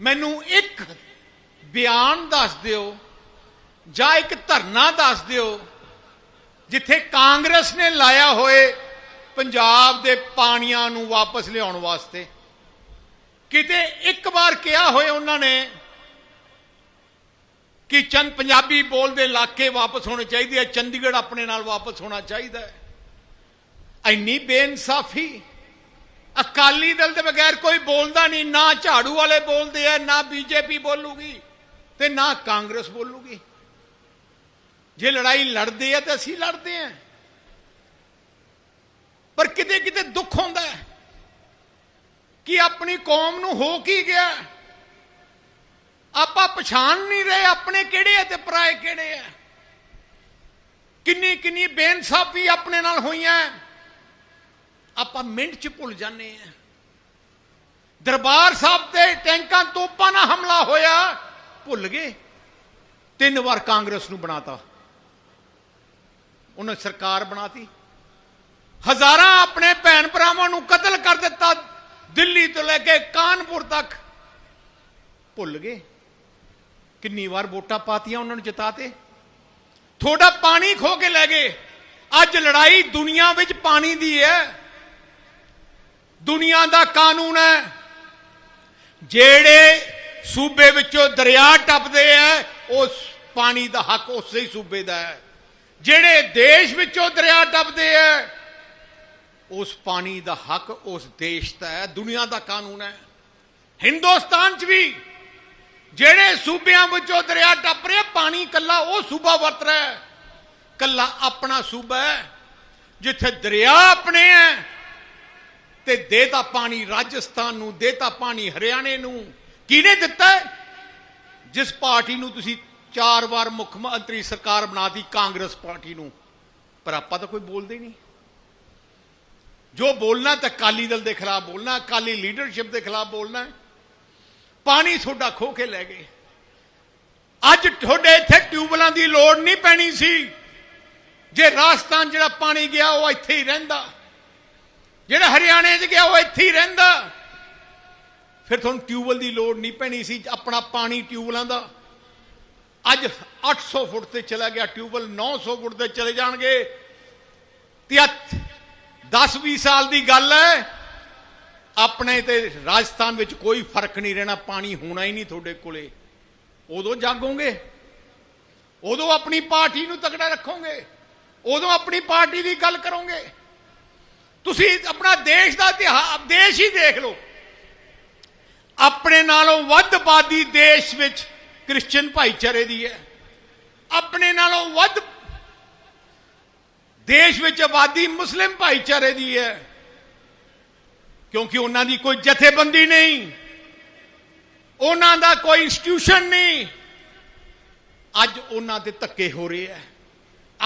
ਮੈਨੂੰ ਇੱਕ ਬਿਆਨ ਦੱਸ ਦਿਓ ਜਾਂ ਇੱਕ ਧਰਨਾ ਦੱਸ ਦਿਓ ਜਿੱਥੇ ਕਾਂਗਰਸ ਨੇ ਲਾਇਆ ਹੋਏ ਪੰਜਾਬ ਦੇ ਪਾਣੀਆਂ ਨੂੰ ਵਾਪਸ ਲਿਆਉਣ ਵਾਸਤੇ। ਕਿਤੇ ਇੱਕ ਵਾਰ ਕਿਹਾ ਹੋਏ ਉਹਨਾਂ ਨੇ ਕਿ ਚੰਦ ਪੰਜਾਬੀ ਬੋਲਦੇ ਇਲਾਕੇ ਵਾਪਸ ਹੋਣੇ ਚਾਹੀਦੇ ਆ, ਚੰਡੀਗੜ੍ਹ ਆਪਣੇ ਨਾਲ ਵਾਪਸ ਹੋਣਾ ਚਾਹੀਦਾ ਹੈ। ਇੰਨੀ ਬੇਇਨਸਾਫੀ ਅਕਾਲੀ ਦਲ ਦੇ ਬਗੈਰ ਕੋਈ ਬੋਲਦਾ ਨਹੀਂ, ਨਾ ਝਾੜੂ ਵਾਲੇ ਬੋਲਦੇ ਆ, ਨਾ ਬੀਜੇਪੀ ਬੋਲੂਗੀ ਤੇ ਨਾ ਕਾਂਗਰਸ ਬੋਲੂਗੀ। ਜੇ ਲੜਾਈ ਲੜਦੇ ਆ ਤੇ ਅਸੀਂ ਲੜਦੇ ਆ। ਪਰ ਕਿਤੇ ਕਿਤੇ ਦੁੱਖ ਹੁੰਦਾ ਹੈ ਕਿ ਆਪਣੀ ਕੌਮ ਨੂੰ ਹੋ ਕੀ ਗਿਆ? ਆਪਾਂ ਪਛਾਣ ਨਹੀਂ ਰਹੇ ਆਪਣੇ ਕਿਹੜੇ ਆ ਤੇ ਪਰਾਏ ਕਿਹੜੇ ਆ? ਕਿੰਨੀ ਕਿੰਨੀ ਬੇਇਨਸਾਫੀ ਆਪਣੇ ਨਾਲ ਹੋਈਆਂ ਆਪਾਂ ਮਿੰਟ ਚ ਭੁੱਲ ਜਾਂਦੇ ਆ। ਦਰਬਾਰ ਸਾਹਿਬ ਤੇ ਟੈਂਕਾਂ ਤੋਪਾਂ ਨਾਲ ਹਮਲਾ ਹੋਇਆ, ਭੁੱਲ ਗਏ। ਤਿੰਨ ਵਾਰ ਕਾਂਗਰਸ ਨੂੰ ਬਣਾਤਾ। ਉਹਨੇ ਸਰਕਾਰ ਬਣਾਤੀ। ਹਜ਼ਾਰਾਂ ਆਪਣੇ ਭੈਣ ਭਰਾਵਾਂ ਨੂੰ ਕਤਲ ਕਰ ਦਿੱਤਾ, ਦਿੱਲੀ ਤੋਂ ਲੈ ਕੇ ਕਾਨਪੁਰ ਤੱਕ। ਭੁੱਲ ਗਏ। ਕਿੰਨੀ ਵਾਰ ਵੋਟਾਂ ਪਾਤੀਆਂ ਉਹਨਾਂ ਨੂੰ ਜਿਤਾਤੇ ਥੋੜਾ ਪਾਣੀ ਖੋ ਕੇ ਲੈ ਗਏ। ਅੱਜ ਲੜਾਈ ਦੁਨੀਆ ਵਿੱਚ ਪਾਣੀ ਦੀ ਹੈ। ਦੁਨੀਆ ਦਾ ਕਾਨੂੰਨ ਹੈ। ਜਿਹੜੇ ਸੂਬੇ ਵਿੱਚੋਂ ਦਰਿਆ ਟੱਪਦੇ ਆ ਉਸ ਪਾਣੀ ਦਾ ਹੱਕ ਉਸੇ ਹੀ ਸੂਬੇ ਦਾ ਹੈ। ਜਿਹੜੇ ਦੇਸ਼ ਵਿੱਚੋਂ ਦਰਿਆ ਟੱਪਦੇ ਆ ਉਸ ਪਾਣੀ ਦਾ ਹੱਕ ਉਸ ਦੇਸ਼ ਦਾ ਹੈ। ਦੁਨੀਆ ਦਾ ਕਾਨੂੰਨ ਹੈ। ਹਿੰਦੁਸਤਾਨ 'ਚ ਵੀ ਜਿਹੜੇ ਸੂਬਿਆਂ ਵਿੱਚੋਂ ਦਰਿਆ ਟੱਪ ਰਿਹਾ, ਪਾਣੀ ਕੱਲਾ ਉਹ ਸੂਬਾ ਵਰਤ ਰਿਹਾ ਹੈ। ਕੱਲਾ ਆਪਣਾ ਸੂਬਾ ਹੈ, ਜਿੱਥੇ ਦਰਿਆ ਆਪਣੇ ਹੈ ਤੇ ਦੇਤਾ ਪਾਣੀ ਰਾਜਸਥਾਨ ਨੂੰ ਦੇਤਾ ਪਾਣੀ ਹਰਿਆਣੇ ਨੂੰ। ਕਿਹਨੇ ਦਿੱਤਾ ਜਿਸ ਪਾਰਟੀ ਨੂੰ ਤੁਸੀਂ ਚਾਰ ਵਾਰ ਮੁੱਖ ਮੰਤਰੀ ਸਰਕਾਰ ਬਣਾਤੀ, ਕਾਂਗਰਸ ਪਾਰਟੀ ਨੂੰ। ਪਰ ਆਪਾਂ ਤਾਂ ਕੋਈ ਬੋਲਦੇ ਨਹੀਂ। ਜੋ ਬੋਲਣਾ ਤਾਂ ਅਕਾਲੀ ਦਲ ਦੇ ਖਿਲਾਫ ਬੋਲਣਾ, ਅਕਾਲੀ ਲੀਡਰਸ਼ਿਪ ਦੇ ਖਿਲਾਫ ਬੋਲਣਾ ਪਾਣੀ ਤੁਹਾਡਾ ਖੋ ਕੇ ਲੈ ਗਏ। ਅੱਜ ਤੁਹਾਡੇ ਇੱਥੇ ਟਿਊਬਲਾਂ ਦੀ ਲੋੜ ਨਹੀਂ ਪੈਣੀ ਸੀ। ਜੇ ਰਾਜਸਥਾਨ ਜਿਹੜਾ ਪਾਣੀ ਗਿਆ, ਉਹ ਇੱਥੇ ਹੀ ਰਹਿੰਦਾ। ਜਿਹੜਾ ਹਰਿਆਣੇ 'ਚ ਗਿਆ, ਉਹ ਇੱਥੇ ਹੀ ਰਹਿੰਦਾ। ਫਿਰ ਤੁਹਾਨੂੰ ਟਿਊਬਲ ਦੀ ਲੋੜ ਨਹੀਂ ਪੈਣੀ ਸੀ, ਆਪਣਾ ਪਾਣੀ ਟਿਊਬਲਾਂ ਦਾ। ਅੱਜ 800 ਫੁੱਟ ਤੇ ਚਲਾ ਗਿਆ ਟਿਊਬਲ 900 ਫੁੱਟ ਤੇ ਚਲੇ ਜਾਣਗੇ। ਤੇ 10 20 ਸਾਲ ਦੀ ਗੱਲ ਹੈ, ਆਪਣੇ ਤੇ ਰਾਜਸਥਾਨ ਵਿੱਚ ਕੋਈ ਫ਼ਰਕ ਨਹੀਂ ਰਹਿਣਾ, ਪਾਣੀ ਹੋਣਾ ਹੀ ਨਹੀਂ ਤੁਹਾਡੇ ਕੋਲੇ। ਉਦੋਂ ਜਾਗੋਗੇ, ਉਦੋਂ ਆਪਣੀ ਪਾਰਟੀ ਨੂੰ ਤਕੜਾ ਰੱਖੋਗੇ, ਉਦੋਂ ਆਪਣੀ ਪਾਰਟੀ ਦੀ ਗੱਲ ਕਰੋਗੇ। ਤੁਸੀਂ ਆਪਣਾ ਦੇਸ਼ ਦਾ ਇਤਿਹਾਸ ਦੇਸ਼ ਹੀ ਦੇਖ ਲਓ। ਆਪਣੇ ਨਾਲੋਂ ਵੱਧ ਆਬਾਦੀ ਦੇਸ਼ ਵਿੱਚ ਕ੍ਰਿਸਚੀਅਨ ਭਾਈਚਾਰੇ ਦੀ ਹੈ। ਆਪਣੇ ਨਾਲੋਂ ਵੱਧ ਦੇਸ਼ ਵਿੱਚ ਆਬਾਦੀ ਮੁਸਲਿਮ ਭਾਈਚਾਰੇ ਦੀ ਹੈ। ਕਿਉਂਕਿ ਉਹਨਾਂ ਦੀ ਕੋਈ ਜਥੇਬੰਦੀ ਨਹੀਂ। ਉਹਨਾਂ ਦਾ ਕੋਈ ਇੰਸਟੀਟਿਊਸ਼ਨ ਨਹੀਂ। ਅੱਜ ਉਹਨਾਂ ਦੇ ਧੱਕੇ ਹੋ ਰਹੇ ਹੈ।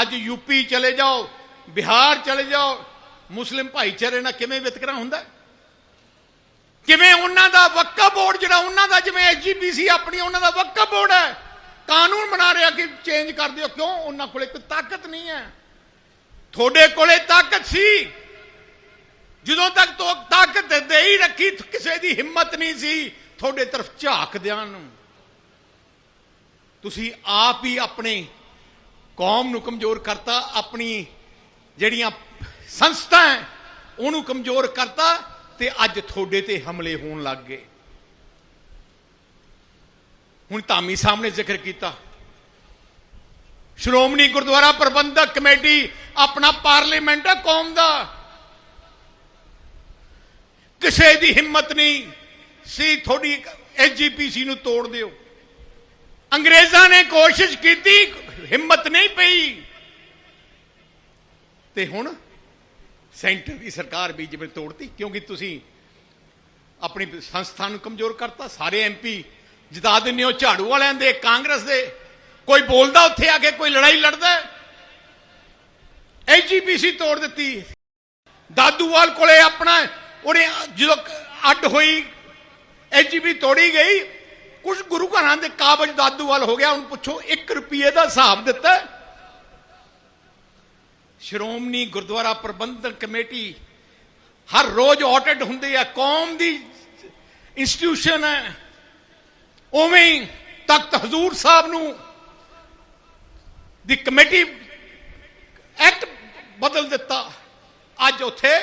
ਅੱਜ ਯੂਪੀ ਚਲੇ ਜਾਓ, ਬਿਹਾਰ ਚਲੇ ਜਾਓ ਮੁਸਲਿਮ ਭਾਈਚਾਰੇ ਨਾਲ ਕਿਵੇਂ ਵਿਤਕਰਾ ਹੁੰਦਾ? ਕਿਵੇਂ ਉਹਨਾਂ ਦਾ ਵਕਫ ਬੋਰਡ, ਜਿਹੜਾ ਉਹਨਾਂ ਦਾ ਜਿਵੇਂ ਐਸਜੀਪੀਸੀ ਆਪਣੀ ਉਹਨਾਂ ਦਾ ਵਕਫ ਬੋਰਡ ਹੈ, ਕਾਨੂੰਨ ਬਣਾ ਰਿਹਾ ਕਿ ਚੇਂਜ ਕਰ ਦਿਓ, ਕਿਉਂ? ਉਹਨਾਂ ਕੋਲੇ ਕੋਈ ਤਾਕਤ ਨਹੀਂ ਹੈ। ਤੁਹਾਡੇ ਕੋਲੇ ਤਾਕਤ ਸੀ। ਜਦੋਂ ਤੱਕ ਤੋ ਤਾਕਤ ਦੇ ਹੀ ਰੱਖੀ, ਕਿਸੇ ਦੀ ਹਿੰਮਤ ਨਹੀਂ ਸੀ, ਤੁਹਾਡੇ ਤਰਫ ਝਾਕਦਿਆਂ ਨੂੰ। ਤੁਸੀਂ ਆਪ ਹੀ ਆਪਣੇ ਕੌਮ ਨੂੰ ਕਮਜ਼ੋਰ ਕਰਤਾ, ਆਪਣੀ ਜਿਹੜੀਆਂ ਸੰਸਥਾ ਹੈ, ਉਹਨੂੰ ਕਮਜ਼ੋਰ ਕਰਤਾ ਤੇ ਅੱਜ ਤੁਹਾਡੇ ਤੇ ਹਮਲੇ ਹੋਣ ਲੱਗ ਗਏ। ਹੁਣ ਧਾਮੀ ਸਾਹਿਬ ਨੇ ਜ਼ਿਕਰ ਕੀਤਾ। ਸ਼੍ਰੋਮਣੀ ਗੁਰਦੁਆਰਾ ਪ੍ਰਬੰਧਕ ਕਮੇਟੀ ਆਪਣਾ ਪਾਰਲੀਮੈਂਟ ਹੈ ਕੌਮ ਦਾ। ਕਿਸੇ ਦੀ ਹਿੰਮਤ ਨਹੀਂ, ਸੀ ਤੁਹਾਡੀ ਐਸਜੀਪੀਸੀ ਨੂੰ ਤੋੜ ਦਿਓ। ਅੰਗਰੇਜ਼ਾਂ ਨੇ ਕੋਸ਼ਿਸ਼ ਕੀਤੀ, ਹਿੰਮਤ ਨਹੀਂ ਪਈ। ਤੇ ਹੁਣ ਸੈਂਟਰ ਦੀ ਸਰਕਾਰ ਵੀ ਜਿਵੇਂ ਤੋੜਤੀ, ਕਿਉਂਕਿ ਤੁਸੀਂ ਆਪਣੀ ਸੰਸਥਾ ਨੂੰ ਕਮਜ਼ੋਰ ਕਰਤਾ, ਸਾਰੇ ਐਮਪੀ ਜਿਤਾ ਦਿੰਦੇ ਹੋ, ਝਾੜੂ ਵਾਲਿਆਂ ਦੇ, ਕਾਂਗਰਸ ਦੇ, ਕੋਈ ਬੋਲਦਾ ਉੱਥੇ ਆ ਕੇ, ਕੋਈ ਲੜਾਈ ਲੜਦਾ ਐਜੀਪੀਸੀ ਤੋੜ ਦਿੱਤੀ। ਦਾਦੂਵਾਲ ਕੋਲੇ ਆਪਣਾ, ਉਹਨੇ ਜਦੋਂ ਅੱਡ ਹੋਈ ਐਜੀਪੀ ਤੋੜੀ ਗਈ, ਕੁਝ ਗੁਰੂ ਘਰਾਂ ਦੇ ਕਾਬਜ ਦਾਦੂਵਾਲ ਹੋ ਗਿਆ ਹੁਣ ਪੁੱਛੋ 1 ਰੁਪਏ ਦਾ ਹਿਸਾਬ ਦਿੱਤਾ ਸ਼੍ਰੋਮਣੀ ਗੁਰਦੁਆਰਾ ਪ੍ਰਬੰਧਕ ਕਮੇਟੀ ਹਰ ਰੋਜ਼ ਆਡਿਟ ਹੁੰਦੇ ਹੈ ਕੌਮ ਦੀ ਇੰਸਟੀਟਿਊਸ਼ਨ ਹੈ। ਉਵੇਂ ਤਖਤ ਹਜ਼ੂਰ ਸਾਹਿਬ ਨੂੰ ਦੀ ਕਮੇਟੀ ਐਕਟ ਬਦਲ ਦਿੱਤਾ। ਅੱਜ ਉੱਥੇ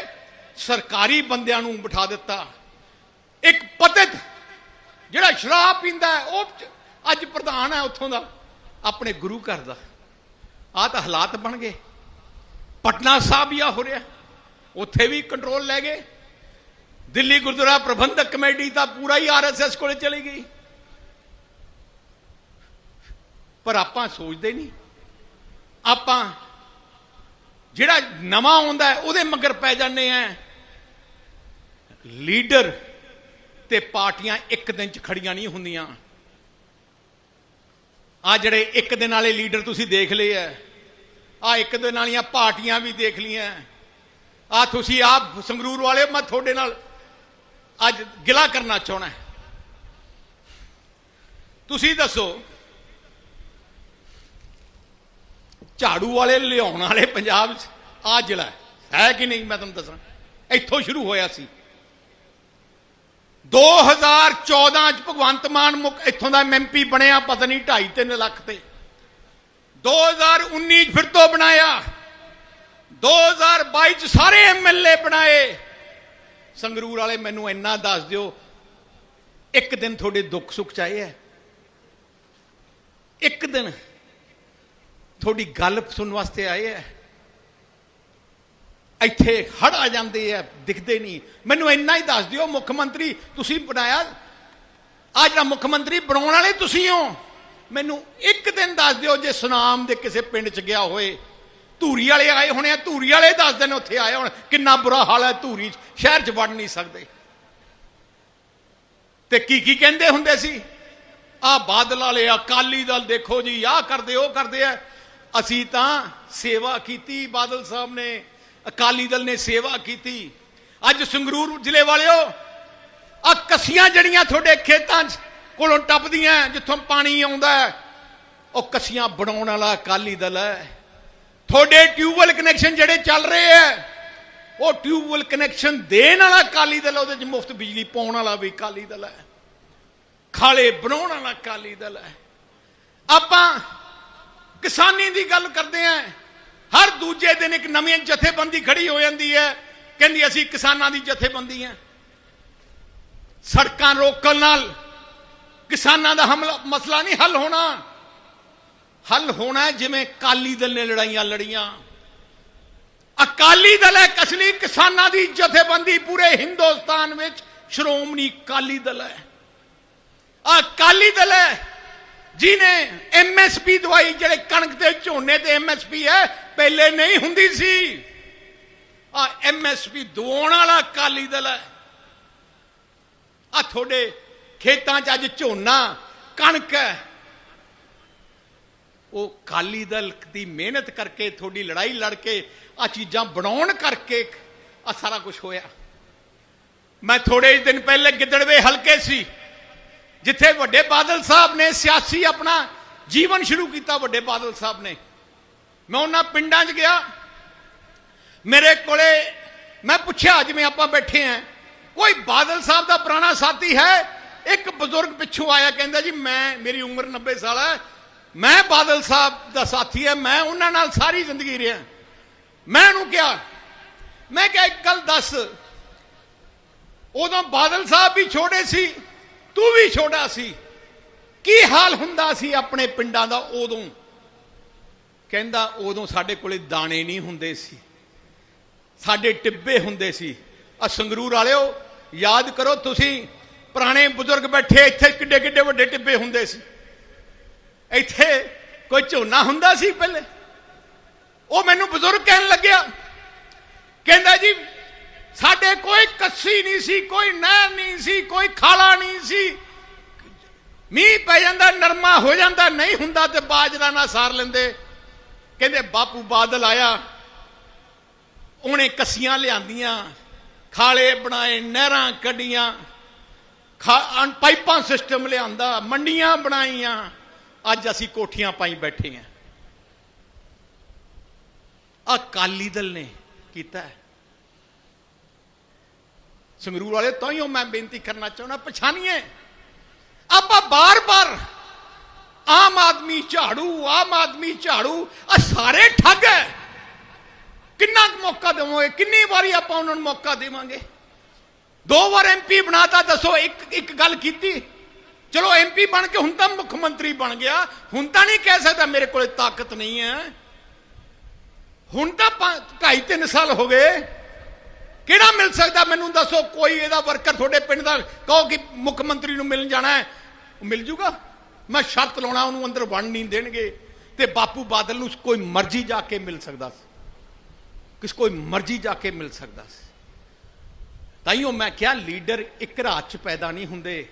ਸਰਕਾਰੀ ਬੰਦਿਆਂ ਨੂੰ ਬਿਠਾ ਦਿੱਤਾ। ਇੱਕ ਪਤਿਤ ਜਿਹੜਾ ਸ਼ਰਾਬ ਪੀਂਦਾ ਹੈ, ਉਹ ਅੱਜ ਪ੍ਰਧਾਨ ਹੈ ਉੱਥੋਂ ਦਾ ਆਪਣੇ ਗੁਰੂ ਘਰ ਦਾ। ਆ ਤਾਂ ਹਾਲਾਤ ਬਣ ਗਏ। ਪਟਨਾ ਸਾਹਿਬ ਹੀ ਆ ਹੋ ਰਿਹਾ ਉੱਥੇ ਵੀ ਕੰਟਰੋਲ ਲੈ ਗਏ ਦਿੱਲੀ ਗੁਰਦੁਆਰਾ ਪ੍ਰਬੰਧਕ ਕਮੇਟੀ ਤਾਂ ਪੂਰਾ ਹੀ ਆਰਐਸਐਸ ਕੋਲੇ ਚਲੀ ਗਈ ਪਰ ਆਪਾਂ ਸੋਚਦੇ ਨਹੀਂ ਆਪਾਂ ਜਿਹੜਾ ਨਵਾਂ ਆਉਂਦਾ ਹੈ ਉਹਦੇ ਮਗਰ ਪੈ ਜਾਂਦੇ ਆ ਲੀਡਰ ਤੇ ਪਾਰਟੀਆਂ ਇੱਕ ਦਿਨ ਚ ਖੜੀਆਂ ਨਹੀਂ ਹੁੰਦੀਆਂ ਆ ਜਿਹੜੇ ਇੱਕ ਦਿਨ ਵਾਲੇ ਲੀਡਰ ਤੁਸੀਂ ਦੇਖ ਲਏ ਆ ਆ ਇੱਕ ਦਿਨ ਵਾਲੀਆਂ ਪਾਰਟੀਆਂ ਵੀ ਦੇਖ ਲੀਆਂ ਆ ਤੁਸੀਂ ਆਪ ਸੰਗਰੂਰ ਵਾਲੇ ਮੈਂ ਤੁਹਾਡੇ ਨਾਲ ਅੱਜ ਗਿਲਾ ਕਰਨਾ ਚਾਹਣਾ ਤੁਸੀਂ ਦੱਸੋ, ਝਾੜੂ ਵਾਲੇ, ਲਿਆਉਣ ਵਾਲੇ ਪੰਜਾਬ 'ਚ ਆ ਜ਼ਿਲ੍ਹਾ ਹੈ। ਕਿ ਨਹੀਂ ਮੈਂ ਤੁਹਾਨੂੰ ਦੱਸਾਂ। ਇੱਥੋਂ ਸ਼ੁਰੂ ਹੋਇਆ ਸੀ। 2014 ਚ ਭਗਵੰਤ ਮਾਨ ਮੁੱਖ ਇੱਥੋਂ ਦਾ ਐਮਪੀ ਬਣਿਆ, ਪਤਾ ਨਹੀਂ 2.5 3 ਲੱਖ ਤੇ। 2019 ਚ ਫਿਰ ਤੋਂ ਬਣਾਇਆ। 2022 ਚ ਸਾਰੇ ਐਮਐਲਏ ਬਣਾਏ। ਸੰਗਰੂਰ ਵਾਲੇ ਮੈਨੂੰ ਇੰਨਾ ਦੱਸ ਦਿਓ, ਇੱਕ ਦਿਨ ਤੁਹਾਡੇ ਦੁੱਖ ਸੁੱਖ ਚਾਹੇ ਹੈ ਇੱਕ ਦਿਨ ਤੁਹਾਡੀ ਗੱਲ ਸੁਣਨ ਵਾਸਤੇ ਆਏ ਹੈ ਇੱਥੇ ਹੜ ਆ ਜਾਂਦੇ ਆ, ਦਿਖਦੇ ਨਹੀਂ। ਮੈਨੂੰ ਇੰਨਾ ਹੀ ਦੱਸ ਦਿਓ, ਮੁੱਖ ਮੰਤਰੀ ਤੁਸੀਂ ਬਣਾਇਆ। ਆ ਜਿਹੜਾ ਮੁੱਖ ਮੰਤਰੀ ਬਣਾਉਣ ਵਾਲੇ ਤੁਸੀਂ ਹੋ। ਮੈਨੂੰ ਇੱਕ ਦਿਨ ਦੱਸ ਦਿਓ ਜੇ ਸੁਨਾਮ ਦੇ ਕਿਸੇ ਪਿੰਡ 'ਚ ਗਿਆ ਹੋਏ। ਧੂਰੀ ਵਾਲੇ ਆਏ ਹੋਣੇ ਆ, ਧੂਰੀ ਵਾਲੇ ਦੱਸ ਦਿਨ ਉੱਥੇ ਆਏ ਹੋਣ। ਕਿੰਨਾ ਬੁਰਾ ਹਾਲ ਹੈ ਧੂਰੀ 'ਚ, ਸ਼ਹਿਰ 'ਚ ਵੜ ਨਹੀਂ ਸਕਦੇ। ਤੇ ਕੀ ਕੀ ਕਹਿੰਦੇ ਹੁੰਦੇ ਸੀ? ਆ ਬਾਦਲ ਵਾਲੇ ਅਕਾਲੀ ਦਲ ਦੇਖੋ ਜੀ, ਆਹ ਕਰਦੇ, ਉਹ ਕਰਦੇ ਆ। ਅਸੀਂ ਤਾਂ ਸੇਵਾ ਕੀਤੀ ਬਾਦਲ ਸਾਹਿਬ ਨੇ, ਅਕਾਲੀ ਦਲ ਨੇ ਸੇਵਾ ਕੀਤੀ। ਅੱਜ ਸੰਗਰੂਰ ਜ਼ਿਲ੍ਹੇ ਵਾਲਿਓ ਆ ਕਸੀਆਂ ਜੜੀਆਂ ਤੁਹਾਡੇ ਖੇਤਾਂ 'ਚ ਕੋਲੋਂ ਟੱਪਦੀਆਂ ਜਿੱਥੋਂ ਪਾਣੀ ਆਉਂਦਾ ਉਹ ਕਸੀਆਂ ਬਣਾਉਣ ਵਾਲਾ ਅਕਾਲੀ ਦਲ ਹੈ ਤੁਹਾਡੇ ਟਿਊਬਵੈਲ ਕਨੈਕਸ਼ਨ ਜਿਹੜੇ ਚੱਲ ਰਹੇ ਆ ਉਹ ਟਿਊਬਵੈਲ ਕਨੈਕਸ਼ਨ ਦੇਣ ਵਾਲਾ ਅਕਾਲੀ ਦਲ ਉਹਦੇ 'ਚ ਮੁਫਤ ਬਿਜਲੀ ਪਾਉਣ ਵਾਲਾ ਵੀ ਅਕਾਲੀ ਦਲ ਹੈ ਖਾਲੇ ਬਣਾਉਣ ਵਾਲਾ ਅਕਾਲੀ ਦਲ ਹੈ ਆਪਾਂ ਕਿਸਾਨੀ ਦੀ ਗੱਲ ਕਰਦੇ ਆਂ ਹਰ ਦੂਜੇ ਦਿਨ ਇੱਕ ਨਵੀਂ ਜਥੇਬੰਦੀ ਖੜੀ ਹੋ ਜਾਂਦੀ ਹੈ ਕਹਿੰਦੀ ਅਸੀਂ ਕਿਸਾਨਾਂ ਦੀ ਜਥੇਬੰਦੀ ਹਾਂ ਸੜਕਾਂ ਰੋਕਣ ਨਾਲ ਕਿਸਾਨਾਂ ਦਾ ਹਮਲਾ, ਮਸਲਾ ਨਹੀਂ ਹੱਲ ਹੋਣਾ। ਹੱਲ ਹੋਣਾ ਜਿਵੇਂ ਕਾਲੀ ਦਲ ਨੇ ਲੜਾਈਆਂ ਲੜੀਆਂ। ਅਕਾਲੀ ਦਲ ਹੈ ਕਸਲੀ ਕਿਸਾਨਾਂ ਦੀ ਜਥੇਬੰਦੀ ਪੂਰੇ ਹਿੰਦੁਸਤਾਨ ਵਿੱਚ। ਸ਼੍ਰੋਮਣੀ ਅਕਾਲੀ ਦਲ ਹੈ। ਆ ਅਕਾਲੀ ਦਲ ਹੈ ਜਿਨੇ ਐਮਐਸਪੀ ਦਵਾਈ, ਜਿਹੜੇ ਕਣਕ ਤੇ ਝੋਨੇ ਤੇ ਐਮਐਸਪੀ ਹੈ, ਪਹਿਲੇ ਨਹੀਂ ਹੁੰਦੀ ਸੀ। ਆ ਐਮਐਸਪੀ ਦਵਾਉਣ ਵਾਲਾ ਅਕਾਲੀ ਦਲ ਹੈ। ਆ ਤੁਹਾਡੇ ਖੇਤਾਂ 'ਚ ਅੱਜ ਝੋਨਾ, ਕਣਕ। ਹੈ ਉਹ ਅਕਾਲੀ ਦਲ ਦੀ ਮਿਹਨਤ ਕਰਕੇ ਤੁਹਾਡੀ ਲੜਾਈ ਲੜ ਕੇ ਆ ਚੀਜ਼ਾਂ ਬਣਾਉਣ ਕਰਕੇ ਆ ਸਾਰਾ ਕੁਝ ਹੋਇਆ। ਮੈਂ ਥੋੜੇ ਹੀ ਦਿਨ ਪਹਿਲੇ ਗਿੱਦੜਵੇ ਹਲਕੇ ਸੀ, ਜਿੱਥੇ ਵੱਡੇ ਬਾਦਲ ਸਾਹਿਬ ਨੇ ਸਿਆਸੀ ਆਪਣਾ ਜੀਵਨ ਸ਼ੁਰੂ ਕੀਤਾ ਵੱਡੇ ਬਾਦਲ ਸਾਹਿਬ ਨੇ। ਮੈਂ ਉਹਨਾਂ ਪਿੰਡਾਂ 'ਚ ਗਿਆ। ਮੇਰੇ ਕੋਲੇ ਮੈਂ ਪੁੱਛਿਆ, ਜਿਵੇਂ ਆਪਾਂ ਬੈਠੇ ਆਂ, ਕੋਈ ਬਾਦਲ ਸਾਹਿਬ ਦਾ ਪੁਰਾਣਾ ਸਾਥੀ ਹੈ? ਇੱਕ ਬਜ਼ੁਰਗ ਪਿੱਛੋਂ ਆਇਆ, ਕਹਿੰਦਾ ਜੀ, ਮੈਂ, ਮੇਰੀ ਉਮਰ 90 ਸਾਲ ਹੈ ਮੈਂ ਬਾਦਲ ਸਾਹਿਬ ਦਾ ਸਾਥੀ ਹੈ ਮੈਂ ਉਹਨਾਂ ਨਾਲ ਸਾਰੀ ਜ਼ਿੰਦਗੀ ਰਿਹਾ। ਮੈਂ ਉਹਨੂੰ ਕਿਹਾ, ਮੈਂ ਕਿਹਾ, ਇੱਕ ਗੱਲ ਦੱਸ, ਉਦੋਂ ਬਾਦਲ ਸਾਹਿਬ ਵੀ ਛੋਟੇ ਸੀ, ਤੂੰ ਵੀ ਛੋਟਾ ਸੀ, ਕੀ ਹਾਲ ਹੁੰਦਾ ਸੀ ਆਪਣੇ ਪਿੰਡਾਂ ਦਾ ਉਦੋਂ? ਕਹਿੰਦਾ, ਉਦੋਂ ਸਾਡੇ ਕੋਲੇ ਦਾਣੇ ਨਹੀਂ ਹੁੰਦੇ ਸੀ, ਸਾਡੇ ਟਿੱਬੇ ਹੁੰਦੇ ਸੀ। ਆ ਸੰਗਰੂਰ ਵਾਲਿਓ, ਯਾਦ ਕਰੋ ਤੁਸੀਂ ਪੁਰਾਣੇ ਬਜ਼ੁਰਗ ਬੈਠੇ, ਇੱਥੇ ਕਿੱਡੇ ਕਿੱਡੇ ਵੱਡੇ ਟਿੱਬੇ ਹੁੰਦੇ ਸੀ। ਇੱਥੇ ਕੋਈ ਝੋਨਾ ਹੁੰਦਾ ਸੀ ਪਹਿਲੇ। ਉਹ ਮੈਨੂੰ ਬਜ਼ੁਰਗ ਕਹਿਣ ਲੱਗਿਆ, ਕਹਿੰਦਾ ਜੀ, ਸਾਡੇ ਕੋਈ ਕੱਸੀ ਨਹੀਂ ਸੀ, ਕੋਈ ਨਹਿਰ ਨਹੀਂ ਸੀ, ਕੋਈ ਖਾਲਾ ਨਹੀਂ ਸੀ। ਮੀਂਹ ਪੈ ਜਾਂਦਾ, ਨਰਮਾ ਹੋ ਜਾਂਦਾ, ਨਹੀਂ ਹੁੰਦਾ ਤੇ ਬਾਜਰਾ ਨਾ ਸਾਰ ਲੈਂਦੇ। ਕਹਿੰਦੇ, ਬਾਪੂ ਬਾਦਲ ਆਇਆ, ਉਹਨੇ ਕੱਸੀਆਂ ਲਿਆਂਦੀਆਂ, ਖਾਲੇ ਬਣਾਏ, ਨਹਿਰਾਂ ਕੱਢੀਆਂ। ਪਾਈਪਾਂ ਸਿਸਟਮ ਲਿਆਂਦਾ, ਮੰਡੀਆਂ ਬਣਾਈਆਂ, ਅੱਜ ਅਸੀਂ ਕੋਠੀਆਂ ਪਾਈ ਬੈਠੇ ਆਂ। ਅਕਾਲੀ ਦਲ ਨੇ ਕੀਤਾ ਸੰਗਰੂਰ ਵਾਲੇ ਤਾਂ ਹੀ ਮੈਂ ਬੇਨਤੀ ਕਰਨਾ ਚਾਹੁੰਦਾ, ਪਛਾਣੀਏ। ਆਪਾਂ ਬਾਰ-ਬਾਰ ਆਮ ਆਦਮੀ ਝਾੜੂ, ਆਮ ਆਦਮੀ ਝਾੜੂ ਆ ਸਾਰੇ ਠੱਗ ਹੈ। ਕਿੰਨਾ ਕੁ ਮੌਕਾ ਦੇਵਾਂਗੇ, ਕਿੰਨੀ ਵਾਰੀ ਆਪਾਂ ਉਹਨਾਂ ਨੂੰ ਮੌਕਾ ਦੇਵਾਂਗੇ? ਦੋ ਵਾਰ ਐਮਪੀ ਬਣਾਤਾ, ਦੱਸੋ, ਇੱਕ ਇੱਕ ਗੱਲ ਕੀਤੀ? ਚਲੋ ਐਮਪੀ ਬਣ ਕੇ ਹੁਣ ਤਾਂ ਮੁੱਖ ਮੰਤਰੀ ਬਣ ਗਿਆ। ਹੁਣ ਤਾਂ ਨਹੀਂ ਕਹਿ ਸਕਦਾ ਮੇਰੇ ਕੋਲੇ ਤਾਕਤ ਨਹੀਂ ਹੈ। ਹੁਣ ਤਾਂ 2.5 3 ਸਾਲ ਹੋ ਗਏ। ਕਿਹੜਾ ਮਿਲ ਸਕਦਾ ਮੈਨੂੰ ਦੱਸੋ? ਕੋਈ ਇਹਦਾ ਵਰਕਰ ਤੁਹਾਡੇ ਪਿੰਡ ਦਾ ਕਹੋ ਕਿ ਮੁੱਖ ਮੰਤਰੀ ਨੂੰ ਮਿਲਣ ਜਾਣਾ ਹੈ। ਉਹ ਮਿਲ ਜੂਗਾ। ਮੈਂ ਸ਼ਰਤ ਲਾਉਣਾ, ਉਹਨੂੰ ਅੰਦਰ ਵੜਨ ਨਹੀਂ ਦੇਣਗੇ। ਤੇ ਬਾਪੂ ਬਾਦਲ ਨੂੰ ਕੋਈ ਮਰਜ਼ੀ ਜਾ ਕੇ ਮਿਲ ਸਕਦਾ ਸੀ। ਕਿਸ ਕੋਈ ਮਰਜ਼ੀ ਜਾ ਕੇ ਮਿਲ ਸਕਦਾ ਸੀ। ਤਾਈਓ ਮੈਂ ਕਿਹਾ ਲੀਡਰ ਇੱਕ ਰਾਤ ਚ ਪੈਦਾ ਨਹੀਂ ਹੁੰਦੇ।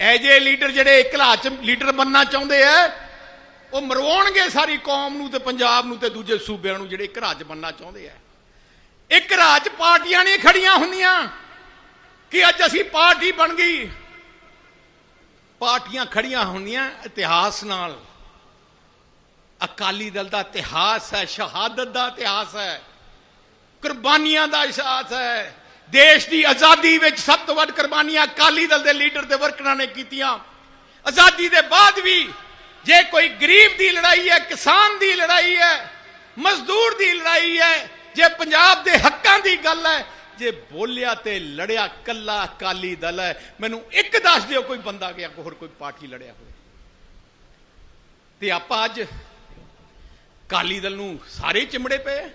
ਐ ਜੇ ਲੀਡਰ ਜਿਹੜੇ ਇੱਕ ਰਾਤ ਚ ਲੀਡਰ ਬੰਨਣਾ ਚਾਹੁੰਦੇ ਆ, ਉਹ ਮਰਵਾਉਣਗੇ ਸਾਰੀ ਕੌਮ ਨੂੰ ਤੇ ਪੰਜਾਬ ਨੂੰ ਤੇ ਦੂਜੇ ਸੂਬਿਆਂ ਨੂੰ ਜਿਹੜੇ ਇੱਕ ਰਾਜ ਬੰਨਣਾ ਚਾਹੁੰਦੇ ਆ। ਇੱਕ ਰਾਜ ਪਾਰਟੀਆਂ ਨਹੀਂ ਖੜੀਆਂ ਹੁੰਦੀਆਂ ਕਿ ਅੱਜ ਅਸੀਂ ਪਾਰਟੀ ਬਣ ਗਈ। ਪਾਰਟੀਆਂ ਖੜੀਆਂ ਹੁੰਦੀਆਂ ਇਤਿਹਾਸ ਨਾਲ। ਅਕਾਲੀ ਦਲ ਦਾ ਇਤਿਹਾਸ ਹੈ, ਸ਼ਹਾਦਤ ਦਾ ਇਤਿਹਾਸ ਹੈ, ਕੁਰਬਾਨੀਆਂ ਦਾ ਇਤਿਹਾਸ ਹੈ। ਦੇਸ਼ ਦੀ ਆਜ਼ਾਦੀ ਵਿੱਚ ਸਭ ਤੋਂ ਵੱਧ ਕੁਰਬਾਨੀਆਂ ਅਕਾਲੀ ਦਲ ਦੇ ਲੀਡਰ ਦੇ ਵਰਕਰਾਂ ਨੇ ਕੀਤੀਆਂ। ਆਜ਼ਾਦੀ ਦੇ ਬਾਅਦ ਵੀ ਜੇ ਕੋਈ ਗਰੀਬ ਦੀ ਲੜਾਈ ਹੈ, ਕਿਸਾਨ ਦੀ ਲੜਾਈ ਹੈ, ਮਜ਼ਦੂਰ ਦੀ ਲੜਾਈ ਹੈ, ਜੇ ਪੰਜਾਬ ਦੇ ਹੱਕਾਂ ਦੀ ਗੱਲ ਹੈ, ਜੇ ਬੋਲਿਆ ਤੇ ਲੜਿਆ ਕੱਲਾ ਅਕਾਲੀ ਦਲ ਹੈ, ਮੈਨੂੰ ਇੱਕ ਦੱਸ ਦਿਓ ਕੋਈ ਬੰਦਾ ਗਿਆ ਹੋਰ ਕੋਈ ਪਾਰਟੀ ਲੜਿਆ ਹੋਵੇ। ਤੇ ਆਪਾਂ ਅੱਜ ਅਕਾਲੀ ਦਲ ਨੂੰ ਸਾਰੇ ਚਿਮੜੇ ਪਏ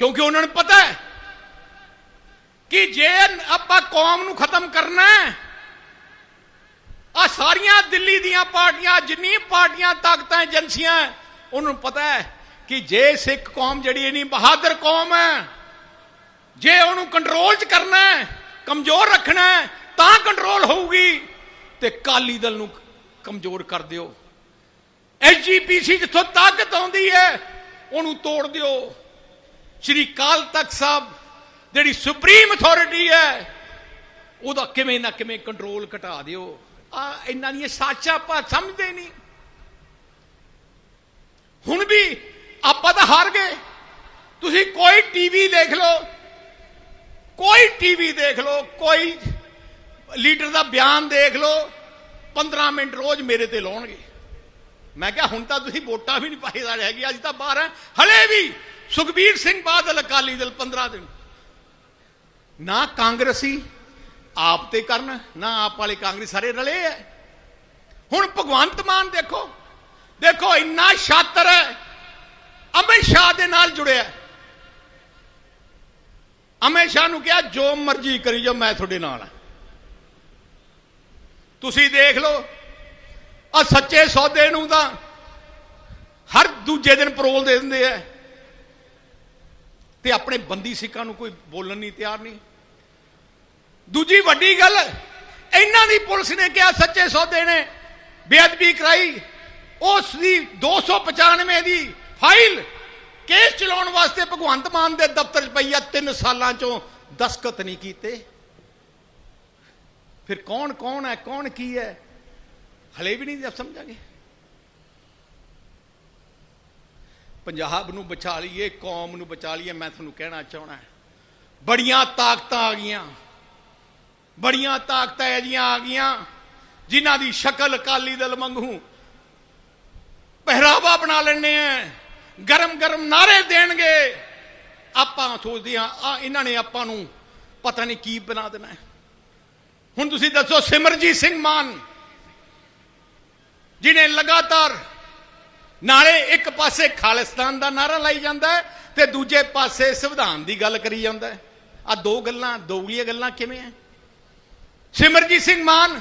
ਕਿਉਂਕਿ ਉਹਨਾਂ ਨੂੰ ਪਤਾ ਕਿ ਜੇ ਆਪਾਂ ਕੌਮ ਨੂੰ ਖਤਮ ਕਰਨਾ ਹੈ ਆ ਸਾਰੀਆਂ ਦਿੱਲੀ ਦੀਆਂ ਪਾਰਟੀਆਂ ਜਿੰਨੀ ਪਾਰਟੀਆਂ ਤਾਕਤਾਂ ਏਜੰਸੀਆਂ ਹੈ, ਉਹਨਾਂ ਨੂੰ ਪਤਾ ਹੈ ਕਿ ਜੇ ਸਿੱਖ ਕੌਮ ਜਿਹੜੀ ਇਨੀ ਬਹਾਦਰ ਕੌਮ ਹੈ ਜੇ ਉਹਨੂੰ ਕੰਟਰੋਲ 'ਚ ਕਰਨਾ ਹੈ ਕਮਜ਼ੋਰ ਰੱਖਣਾ ਹੈ ਤਾਂ ਕੰਟਰੋਲ ਹੋਊਗੀ ਤੇ ਕਾਲੀ ਦਲ ਨੂੰ ਕਮਜ਼ੋਰ ਕਰ ਦਿਓ। ਐਸਜੀਪੀਸੀ ਜਿੱਥੋਂ ਤਾਕਤ ਆਉਂਦੀ ਹੈ ਉਹਨੂੰ ਤੋੜ ਦਿਓ। ਸ਼੍ਰੀ ਕਾਲ ਤਖਤ ਸਾਹਿਬ ਜਿਹੜੀ ਸੁਪਰੀਮ ਅਥਾਰਟੀ ਹੈ, ਉਹਦਾ ਕਿਵੇਂ ਨਾ ਕਿਵੇਂ ਕੰਟਰੋਲ ਘਟਾ ਦਿਓ। ਆ, ਇੰਨਾ ਨਹੀਂ ਸੱਚ ਆਪਾਂ ਸਮਝਦੇ ਨਹੀਂ। ਹੁਣ ਵੀ ਆਪਾਂ ਤਾਂ ਹਾਰ ਗਏ। ਤੁਸੀਂ ਕੋਈ ਟੀਵੀ ਦੇਖ ਲਓ, ਕੋਈ ਟੀਵੀ ਦੇਖ ਲਓ, ਕੋਈ ਲੀਡਰ ਦਾ ਬਿਆਨ ਦੇਖ ਲਓ 15 ਮਿੰਟ ਰੋਜ਼ ਮੇਰੇ ਤੇ ਲਾਉਣਗੇ। ਮੈਂ ਕਿਹਾ ਹੁਣ ਤਾਂ ਤੁਸੀਂ ਵੋਟਾਂ ਵੀ ਨਹੀਂ ਪਾਈਦਾ ਰਹਿ ਗਈ ਅੱਜ ਤਾਂ ਬਾਹਰ ਹੈ ਹਲੇ ਵੀ ਸੁਖਬੀਰ ਸਿੰਘ ਬਾਦਲ ਅਕਾਲੀ ਦਲ 15 ਦਿਨ। ਨਾ ਕਾਂਗਰਸੀ, ਆਪ ਤੇ ਕਰਨ, ਨਾ ਆਪ ਵਾਲੇ ਕਾਂਗਰਸ, ਸਾਰੇ ਰਲੇ ਐ। ਹੁਣ ਭਗਵੰਤ ਮਾਨ ਦੇਖੋ ਦੇਖੋ ਇੰਨਾ ਸ਼ਾਤਰ ਹੈ ਅਮਿਤ ਸ਼ਾਹ ਦੇ ਨਾਲ ਜੁੜਿਆ ਅਮਿਤ ਸ਼ਾਹ ਨੂੰ ਕਿਹਾ, ਜੋ ਮਰਜ਼ੀ ਕਰੀ ਜੋ ਮੈਂ ਤੁਹਾਡੇ ਨਾਲ ਹਾਂ ਤੁਸੀਂ ਦੇਖ ਲਓ ਆ ਸੱਚੇ ਸੌਦੇ ਨੂੰ ਤਾਂ ਹਰ ਦੂਜੇ ਦਿਨ ਪਰੋਲ ਦੇ ਦਿੰਦੇ ਐ। ਤੇ ਆਪਣੇ ਬੰਦੀ ਸਿੱਖਾਂ ਨੂੰ ਕੋਈ ਬੋਲਣ ਨਹੀਂ ਤਿਆਰ ਨਹੀਂ। ਦੂਜੀ ਵੱਡੀ ਗੱਲ, ਇਹਨਾਂ ਦੀ ਪੁਲਿਸ ਨੇ ਕਿਹਾ, ਸੱਚੇ ਸੌਦੇ ਨੇ, ਬੇਅਦਬੀ ਕਰਾਈ। ਉਸ ਦੀ 295 ਦੀ ਫਾਈਲ ਕੇਸ ਚਲਾਉਣ ਵਾਸਤੇ ਭਗਵੰਤ ਮਾਨ ਦੇ ਦਫ਼ਤਰ 'ਚ ਪਈ ਆ 3 ਸਾਲਾਂ ਚੋਂ ਦਸਖਤ ਨਹੀਂ ਕੀਤੇ। ਫਿਰ ਕੌਣ ਕੌਣ ਹੈ, ਕੌਣ ਕੀ ਹੈ? ਹਲੇ ਵੀ ਨਹੀਂ ਸਮਝਾਂਗੇ। ਪੰਜਾਬ ਨੂੰ ਬਚਾ ਲਈਏ, ਕੌਮ ਨੂੰ ਬਚਾ ਲਈਏ, ਮੈਂ ਤੁਹਾਨੂੰ ਕਹਿਣਾ ਚਾਹਣਾ ਬੜੀਆਂ ਤਾਕਤਾਂ ਆ ਗਈਆਂ। ਬੜੀਆਂ ਤਾਕਤਾਂ ਐਜੀਆਂ ਆ ਗਈਆਂ, ਜਿਨ੍ਹਾਂ ਦੀ ਸ਼ਕਲ ਅਕਾਲੀ ਦਲ ਵਾਂਗੂ ਪਹਿਰਾਵਾ ਬਣਾ ਲੈਣੇ ਆ ਗਰਮ ਗਰਮ ਨਾਰੇ ਦੇਣਗੇ। ਆਪਾਂ ਸੋਚਦੇ ਆ ਆ ਇਹਨਾਂ ਨੇ ਆਪਾਂ ਨੂੰ ਪਤਾ ਨਹੀਂ ਕੀ ਬਣਾ ਦੇਣਾ ਹੁਣ ਤੁਸੀਂ ਦੱਸੋ ਸਿਮਰਜੀਤ ਸਿੰਘ ਮਾਨ ਜਿਨੇ ਲਗਾਤਾਰ ਨਾਲੇ ਇੱਕ ਪਾਸੇ ਖਾਲਿਸਤਾਨ ਦਾ ਨਾਰਾ ਲਾਈ ਜਾਂਦਾ ਹੈ ਤੇ ਦੂਜੇ ਪਾਸੇ ਸੰਵਿਧਾਨ ਦੀ ਗੱਲ ਕਰੀ ਜਾਂਦਾ ਆ ਦੋ ਗੱਲਾਂ ਦੋਗਲੀਆਂ ਗੱਲਾਂ ਕਿਵੇਂ ਐ? ਸਿਮਰਜੀਤ ਸਿੰਘ ਮਾਨ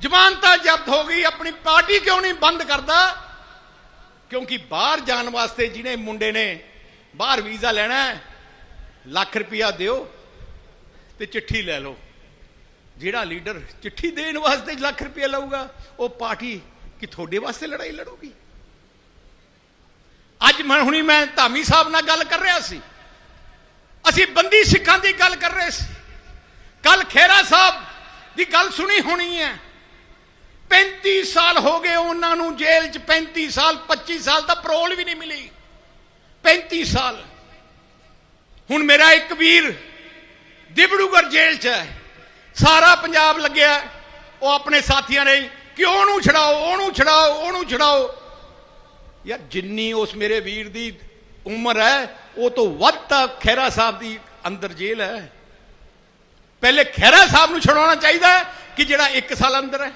ਜ਼ਮਾਨਤਾਂ ਜ਼ਬਤ ਹੋ ਗਈ ਆਪਣੀ ਪਾਰਟੀ ਕਿਉਂ ਨਹੀਂ ਬੰਦ ਕਰਦਾ? ਕਿਉਂਕਿ ਬਾਹਰ ਜਾਣ ਵਾਸਤੇ ਜਿਹਨੇ ਮੁੰਡੇ ਨੇ ਬਾਹਰ ਵੀਜ਼ਾ ਲੈਣਾ ਹੈ, ਲੱਖ ਰੁਪਇਆ ਦਿਓ ਤੇ ਚਿੱਠੀ ਲੈ ਲਓ। ਜਿਹੜਾ ਲੀਡਰ ਚਿੱਠੀ ਦੇਣ ਵਾਸਤੇ ਲੱਖ ਰੁਪਇਆ ਲਊਗਾ ਉਹ ਪਾਰਟੀ ਕਿ ਤੁਹਾਡੇ ਵਾਸਤੇ ਲੜਾਈ ਲੜੂਗੀ? ਅੱਜ ਮੈਂ ਹੁਣੀ ਮੈਂ ਧਾਮੀ ਸਾਹਿਬ ਨਾਲ ਗੱਲ ਕਰ ਰਿਹਾ ਸੀ। ਅਸੀਂ ਬੰਦੀ ਸਿੱਖਾਂ ਦੀ ਗੱਲ ਕਰ ਰਹੇ ਸੀ। ਕੱਲ ਖੇਰਾ ਸਾਹਿਬ ਦੀ ਗੱਲ ਸੁਣੀ ਹੋਣੀ ਹੈ। 35 ਸਾਲ ਹੋ ਗਏ ਉਹਨਾਂ ਨੂੰ ਜੇਲ੍ਹ 'ਚ 35 ਸਾਲ 25 ਸਾਲ ਤਾਂ ਪਰੋਲ ਵੀ ਨਹੀਂ ਮਿਲੀ। 35 ਸਾਲ। ਹੁਣ ਮੇਰਾ ਇੱਕ ਵੀਰ ਦਿਬੜੂਗੜ ਜੇਲ੍ਹ 'ਚ ਹੈ। ਸਾਰਾ ਪੰਜਾਬ ਲੱਗਿਆ। ਉਹ ਆਪਣੇ ਸਾਥੀਆਂ ਨੇ ਕਿ ਉਹਨੂੰ ਛਡਾਓ ਉਹਨੂੰ ਛਡਾਓ ਉਹਨੂੰ ਛਡਾਓ। ਯਾਰ ਜਿੰਨੀ ਉਸ ਮੇਰੇ ਵੀਰ ਦੀ ਉਮਰ ਹੈ, ਉਹ ਤੋਂ ਵੱਧ ਤਾਂ ਖਹਿਰਾ ਸਾਹਿਬ ਦੀ ਅੰਦਰ ਜੇਲ੍ਹ ਹੈ। ਪਹਿਲੇ ਖਹਿਰਾ ਸਾਹਿਬ ਨੂੰ ਛਡਾਉਣਾ ਚਾਹੀਦਾ ਹੈ ਕਿ ਜਿਹੜਾ 1 ਸਾਲ ਅੰਦਰ ਹੈ?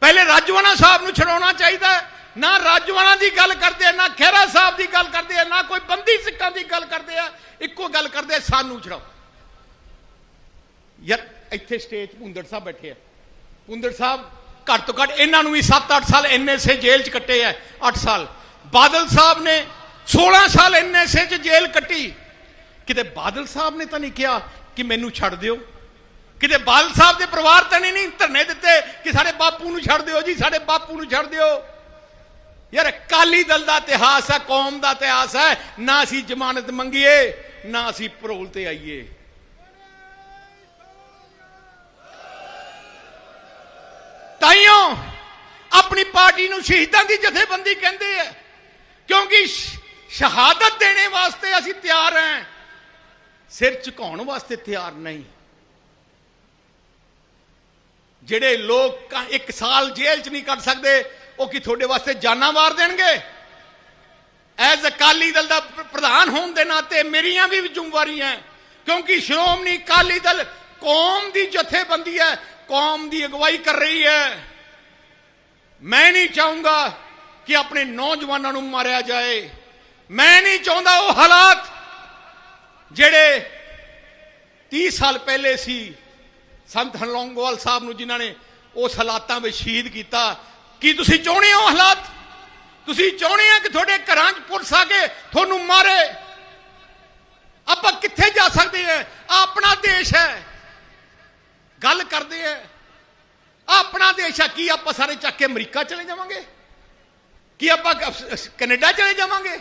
ਪਹਿਲੇ ਰਾਜਵਾਨਾ ਸਾਹਿਬ ਨੂੰ ਛਡਾਉਣਾ ਚਾਹੀਦਾ ਹੈ। ਨਾ ਰਾਜਵਾਨਾ ਦੀ ਗੱਲ ਕਰਦੇ ਆ, ਨਾ ਖਹਿਰਾ ਸਾਹਿਬ ਦੀ ਗੱਲ ਕਰਦੇ ਆ, ਨਾ ਕੋਈ ਬੰਦੀ ਸਿੱਖਾਂ ਦੀ ਗੱਲ ਕਰਦੇ ਆ। ਇੱਕੋ ਗੱਲ ਕਰਦੇ ਆ, ਸਾਨੂੰ ਛਡਾਓ। ਯਾਰ, ਇੱਥੇ ਸਟੇਜ ਭੁੰਦੜ ਸਾਹਿਬ ਬੈਠੇ ਆ। ਭੁੰਦੜ ਸਾਹਿਬ ਘੱਟ ਤੋਂ ਘੱਟ ਇਹਨਾਂ ਨੂੰ ਵੀ 7-8 ਸਾਲ ਐਨਐਸਏ ਜੇਲ੍ਹ 'ਚ ਕੱਟੇ ਆ 8 ਸਾਲ। ਬਾਦਲ ਸਾਹਿਬ ਨੇ 16 ਸਾਲ ਐਨਐਸਏ 'ਚ ਜੇਲ੍ਹ ਕੱਟੀ। ਕਿਤੇ ਬਾਦਲ ਸਾਹਿਬ ਨੇ ਤਾਂ ਨਹੀਂ ਕਿਹਾ ਕਿ ਮੈਨੂੰ ਛੱਡ ਦਿਓ। ਕਿਤੇ ਬਾਲ ਸਾਹਿਬ ਦੇ ਪਰਿਵਾਰ ਤਾਂ ਨਹੀਂ ਨਹੀਂ ਧਰਨੇ ਦਿੱਤੇ ਕਿ ਸਾਡੇ ਬਾਪੂ ਨੂੰ ਛੱਡ ਦਿਓ ਜੀ, ਸਾਡੇ ਬਾਪੂ ਨੂੰ ਛੱਡ ਦਿਓ। ਯਾਰ, ਅਕਾਲੀ ਦਲ ਦਾ ਇਤਿਹਾਸ ਹੈ, ਕੌਮ ਦਾ ਇਤਿਹਾਸ ਹੈ। ਨਾ ਅਸੀਂ ਜ਼ਮਾਨਤ ਮੰਗੀਏ, ਨਾ ਅਸੀਂ ਪਰੋਲ ਤੇ ਆਈਏ। ਤਾਈਓ, ਆਪਣੀ ਪਾਰਟੀ ਨੂੰ ਸ਼ਹੀਦਾਂ ਦੀ ਜਥੇਬੰਦੀ ਕਹਿੰਦੇ ਆ, ਕਿਉਂਕਿ ਸ਼ਹਾਦਤ ਦੇਣੇ ਵਾਸਤੇ ਅਸੀਂ ਤਿਆਰ ਹਾਂ। ਸਿਰ ਝੁਕਾਉਣ ਵਾਸਤੇ ਤਿਆਰ ਨਹੀਂ। ਜਿਹੜੇ ਲੋਕ ਇੱਕ ਸਾਲ ਜੇਲ੍ਹ 'ਚ ਨਹੀਂ ਕੱਢ ਸਕਦੇ, ਉਹ ਕੀ ਤੁਹਾਡੇ ਵਾਸਤੇ ਜਾਨਾਂ ਮਾਰ ਦੇਣਗੇ? ਐਜ਼ ਅਕਾਲੀ ਦਲ ਦਾ ਪ੍ਰਧਾਨ ਹੋਣ ਦੇ ਨਾਤੇ ਮੇਰੀਆਂ ਵੀ ਜ਼ਿੰਮੇਵਾਰੀਆਂ ਕਿਉਂਕਿ ਸ਼੍ਰੋਮਣੀ ਅਕਾਲੀ ਦਲ ਕੌਮ ਦੀ ਜਥੇਬੰਦੀ ਹੈ ਕੌਮ ਦੀ ਅਗਵਾਈ ਕਰ ਰਹੀ ਹੈ ਮੈਂ ਨਹੀਂ ਚਾਹੂੰਗਾ ਕਿ ਆਪਣੇ ਨੌਜਵਾਨਾਂ ਨੂੰ ਮਾਰਿਆ ਜਾਏ। ਮੈਂ ਨਹੀਂ ਚਾਹੁੰਦਾ ਉਹ ਹਾਲਾਤ ਜਿਹੜੇ 30 ਸਾਲ ਪਹਿਲੇ ਸੀ, ਸੰਤ ਹਲੌਂਗੋਵਾਲ ਸਾਹਿਬ ਨੂੰ ਜਿਨ੍ਹਾਂ ਨੇ ਉਸ ਹਾਲਾਤਾਂ ਵਿੱਚ ਸ਼ਹੀਦ ਕੀਤਾ, ਕੀ ਤੁਸੀਂ ਚਾਹੁੰਦੇ ਹੋ ਹਾਲਾਤ? ਤੁਸੀਂ ਚਾਹੁੰਦੇ ਆ ਕਿ ਤੁਹਾਡੇ ਘਰਾਂ 'ਚ ਪੁਲਿਸ ਆ ਕੇ ਤੁਹਾਨੂੰ ਮਾਰੇ? ਆਪਾਂ ਕਿੱਥੇ ਜਾ ਸਕਦੇ ਹਾਂ? ਆਹ ਆਪਣਾ ਦੇਸ਼ ਹੈ। ਗੱਲ ਕਰਦੇ ਆ ਆਹ ਆਪਣਾ ਦੇਸ਼ ਆ ਕੀ ਆਪਾਂ ਸਾਰੇ ਚੱਕ ਕੇ ਅਮਰੀਕਾ ਚਲੇ ਜਾਵਾਂਗੇ? ਕੀ ਆਪਾਂ ਕ- ਕੈਨੇਡਾ ਚਲੇ ਜਾਵਾਂਗੇ?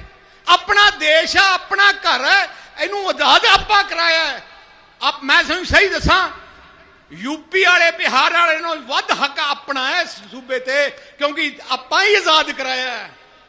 ਆਪਣਾ ਦੇਸ਼ ਆ ਆਪਣਾ ਘਰ ਹੈ ਇਹਨੂੰ ਆਜ਼ਾਦ ਆਪਾਂ ਕਰਾਇਆ ਹੈ। ਆਪ ਮੈਂ ਤੁਹਾਨੂੰ ਸਹੀ ਦੱਸਾਂ ਯੂਪੀ ਵਾਲੇ, ਬਿਹਾਰ ਵਾਲੇ ਨੂੰ ਵੱਧ ਹੱਕ ਆਪਣਾ ਹੈ ਸੂਬੇ ਤੇ, ਕਿਉਂਕਿ ਆਪਾਂ ਹੀ ਆਜ਼ਾਦ ਕਰਾਇਆ ਹੈ।